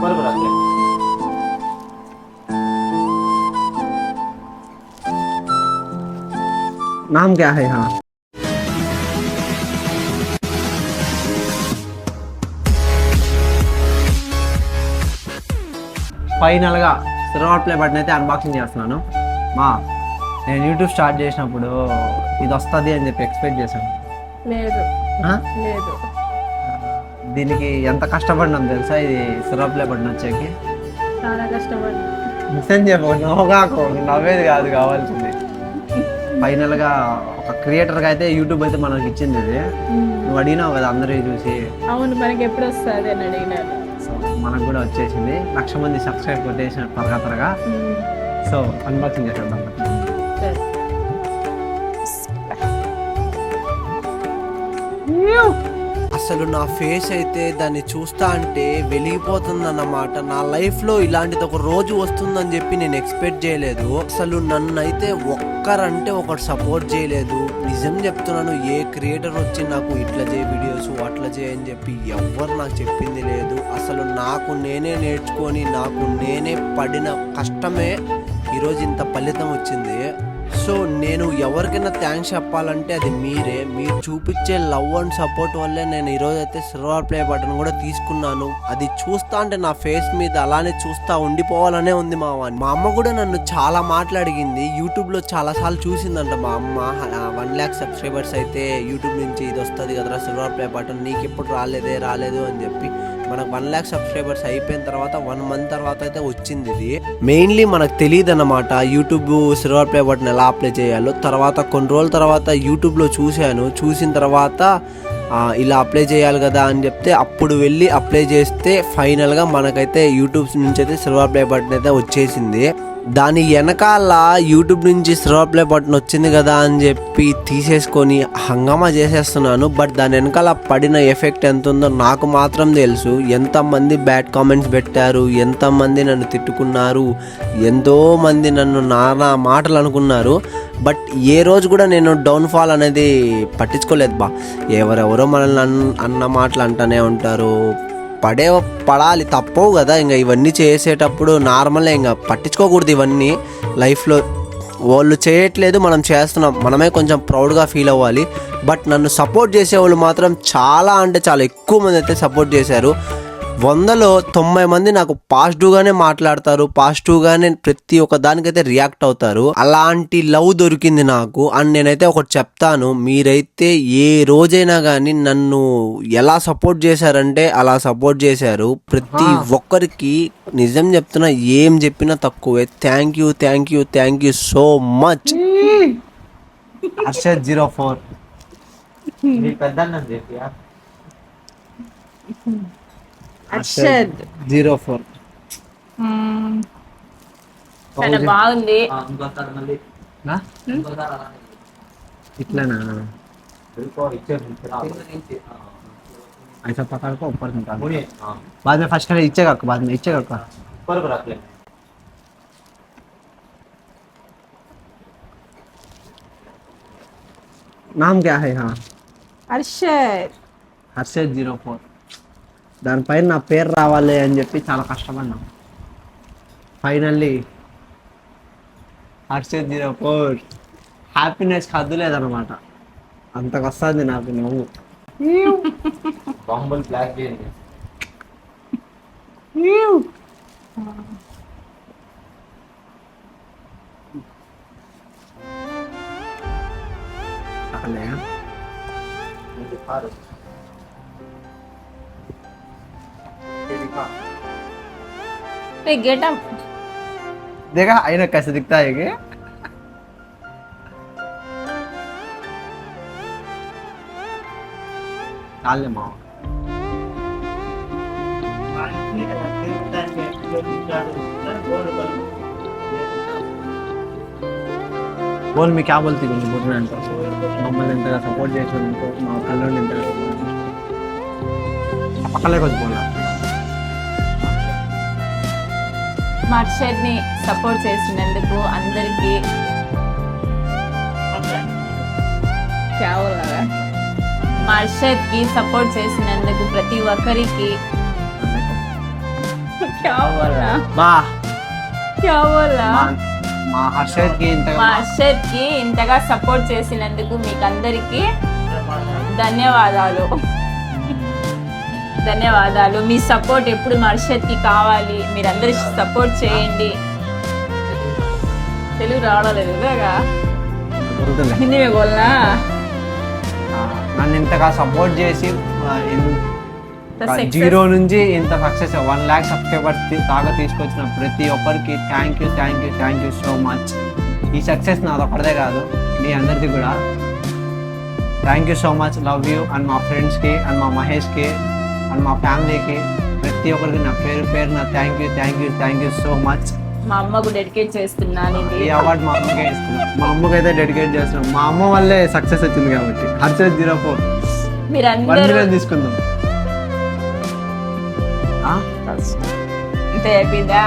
बरोबर आपल्या नाम क्या है हाँ ఫైనల్గా సిల్వర్ ప్లే బటన్ అయితే అన్బాక్సింగ్ చేస్తున్నాను మా నేను యూట్యూబ్ స్టార్ట్ చేసినప్పుడు ఇది వస్తుంది అని చెప్పి ఎక్స్పెక్ట్ చేశాను లేదు ఆ? లేదు దీనికి ఎంత కష్టపడినాం తెలుసా? ఇది ప్లే బటన్ వచ్చేకి. చాలా కష్టపడి. నిజం చెప్పు నవ్వుగాకు నవ్వేది కాదు కావాల్సింది. ఫైనల్గా ఒక క్రియేటర్గా అయితే యూట్యూబ్ అయితే మనకి ఇచ్చింది ఇది. నువ్వు అడిగినావు కదా అందరూ చూసి. అవును మనకి ఎప్పుడు వస్తుంది అని అడిగినారు. సో మనకు కూడా వచ్చేసింది. లక్ష మంది సబ్స్క్రైబ్ కొట్టేసిన త్వరగా త్వరగా. సో అన్బాక్సింగ్ చేసేద్దాం. సరే. అసలు నా ఫేస్ అయితే దాన్ని చూస్తా అంటే వెలిగిపోతుంది అన్నమాట నా లైఫ్లో ఇలాంటిది ఒక రోజు వస్తుందని చెప్పి నేను ఎక్స్పెక్ట్ చేయలేదు. అసలు నన్ను అయితే ఒక్కరంటే ఒకటి సపోర్ట్ చేయలేదు. నిజం చెప్తున్నాను ఏ క్రియేటర్ వచ్చి నాకు ఇట్లా చేయ వీడియోస్ అట్లా చేయని చెప్పి ఎవ్వరు నాకు చెప్పింది లేదు. అసలు నాకు నేనే నేర్చుకొని నాకు నేనే పడిన కష్టమే ఈరోజు ఇంత ఫలితం వచ్చింది. సో నేను ఎవరికైనా థ్యాంక్స్ చెప్పాలంటే అది మీరే. మీరు చూపించే లవ్ అండ్ సపోర్ట్ వల్లే నేను ఈరోజు అయితే సిల్వర్ ప్లే బటన్ కూడా తీసుకున్నాను. అది చూస్తా అంటే నా ఫేస్ మీద అలానే చూస్తా ఉండిపోవాలనే ఉంది మా అమ్మ. మా అమ్మ కూడా నన్ను చాలా మాట్లాడిగింది యూట్యూబ్లో చాలా సార్లు చూసిందంట మా అమ్మ. వన్ ల్యాక్ సబ్స్క్రైబర్స్ అయితే యూట్యూబ్ నుంచి ఇది వస్తుంది కదరా సిల్వర్ ప్లే బటన్ నీకు ఎప్పుడు రాలేదే రాలేదు అని చెప్పి. మనకు వన్ ల్యాక్ సబ్స్క్రైబర్స్ అయిపోయిన తర్వాత వన్ మంత్ తర్వాత అయితే వచ్చింది ఇది. మెయిన్లీ మనకు తెలియదు అన్నమాట యూట్యూబ్ సిల్వర్ ప్లే బటన్ ఎలా అప్లై చేయాలో. తర్వాత కొన్ని రోజుల తర్వాత యూట్యూబ్లో చూశాను. చూసిన తర్వాత ఇలా అప్లై చేయాలి కదా అని చెప్తే అప్పుడు వెళ్ళి అప్లై చేస్తే ఫైనల్గా మనకైతే యూట్యూబ్ నుంచి అయితే సిల్వర్ ప్లే బటన్ అయితే వచ్చేసింది. దాని వెనకాల యూట్యూబ్ నుంచి సిల్వర్ బటన్ వచ్చింది కదా అని చెప్పి తీసేసుకొని హంగామా చేసేస్తున్నాను. బట్ దాని వెనకాల పడిన ఎఫెక్ట్ ఎంత ఉందో నాకు మాత్రం తెలుసు. ఎంతమంది బ్యాడ్ కామెంట్స్ పెట్టారు ఎంతమంది నన్ను తిట్టుకున్నారు ఎంతోమంది నన్ను నానా మాటలు అనుకున్నారు. బట్ ఏ రోజు కూడా నేను డౌన్ఫాల్ అనేది పట్టించుకోలేదు బా. ఎవరెవరో మనల్ని అన్- అన్న మాటలు అంటూనే ఉంటారు. పడే పడాలి తప్పవు కదా. ఇంకా ఇవన్నీ చేసేటప్పుడు నార్మల్గా ఇంకా పట్టించుకోకూడదు ఇవన్నీ. లైఫ్లో వాళ్ళు చేయట్లేదు మనం చేస్తున్నాం. మనమే కొంచెం ప్రౌడ్గా ఫీల్ అవ్వాలి. బట్ నన్ను సపోర్ట్ చేసేవాళ్ళు మాత్రం చాలా అంటే చాలా ఎక్కువ మంది అయితే సపోర్ట్ చేశారు. వందలో తొంభై మంది నాకు పాజిటివ్గానే మాట్లాడతారు. పాజిటివ్గానే ప్రతి ఒక్క దానికైతే రియాక్ట్ అవుతారు. అలాంటి లవ్ దొరికింది నాకు. అండ్ నేనైతే ఒకటి చెప్తాను. మీరైతే ఏ రోజైనా కానీ నన్ను ఎలా సపోర్ట్ చేశారంటే అలా సపోర్ట్ చేశారు. ప్రతి ఒక్కరికి నిజం చెప్తున్నా ఏం చెప్పినా తక్కువే. Thank you thank you thank you so much zero four. Arshad zero four మ్మ్. చాలా బాగుంది ఇంకొకసారి మళ్ళీ ఇంకొకసారి అలానే ఇట్లనా ఇంకో ఇచ్చేది ऐसा पकड़ को ऊपर निकाल मुझे हाँ बाद में फर्स्ट करे इच्छेगा बाद में इच्छेगा बरोबर आपल्या नाम क्या है हाँ అర్షద్ హర్షద్ జీరో ఫోర్ దానిపైన నా పేరు రావాలి అని చెప్పి చాలా కష్టపడినా finally Harshad zero four happiness హద్దు లేదనమాట అంతకు వస్తుంది నాకు నవ్వు. బ్లాక్ చేయండి देखा। पे गेट अप देखा आईना कैसे दिखता है ये? डाल ले माँ। बोल मैं क्या बोलती हूँ? बोल रहे मम्मी ने इंटर का सपोर्ट दिया था तो उनको माँ कल ने का सपोर्ट दिया पकड़ ले कुछ बोला మర్షద్ని సపోర్ట్ చేసినందుకు అందరికీ మర్షద్కి సపోర్ట్ చేసినందుకు ప్రతి ఒక్కరికి మర్షద్కి ఇంతగా సపోర్ట్ చేసినందుకు మీకు అందరికీ ధన్యవాదాలు. ధన్యవాదాలు. మీ సపోర్ట్ ఎప్పుడు మా అర్షద్కి కావాలి? మీరందరూ సపోర్ట్ చేయండి. తెలుగు రావడం లేదు. హిందీ బోల్నా? నన్ను ఇంతగా సపోర్ట్ చేసి జీరో నుంచి ఇంత సక్సెస్ వన్ ల్యాక్ సబ్స్క్రైబర్స్ దాకా తీసుకొచ్చిన ప్రతి ఒక్కరికి thank you thank you thank you so much ఈ సక్సెస్ నాది ఒక్కడే కాదు మీ అందరిది కూడా. Thank you so much love you and మా ఫ్రెండ్స్కి అండ్ మా మహేష్కి అండ్ మా ఫ్యామిలీకి ప్రతి ఒక్కరికి నా పేరు పేరు నా thank you thank you thank you so much మా అమ్మకు డెడికేట్ చేస్తున్నాను ఈ అవార్డు మా అమ్మకే ఇస్తున్నాం. మా అమ్మకి అయితే డెడికేట్ చేస్తున్నాం. మా అమ్మ వల్లే సక్సెస్ వచ్చింది కాబట్టి. హర్షద్ జీరో ఫోర్ మీరందరూ తీసుకుందాం? ఇంత అయిపోయిందా?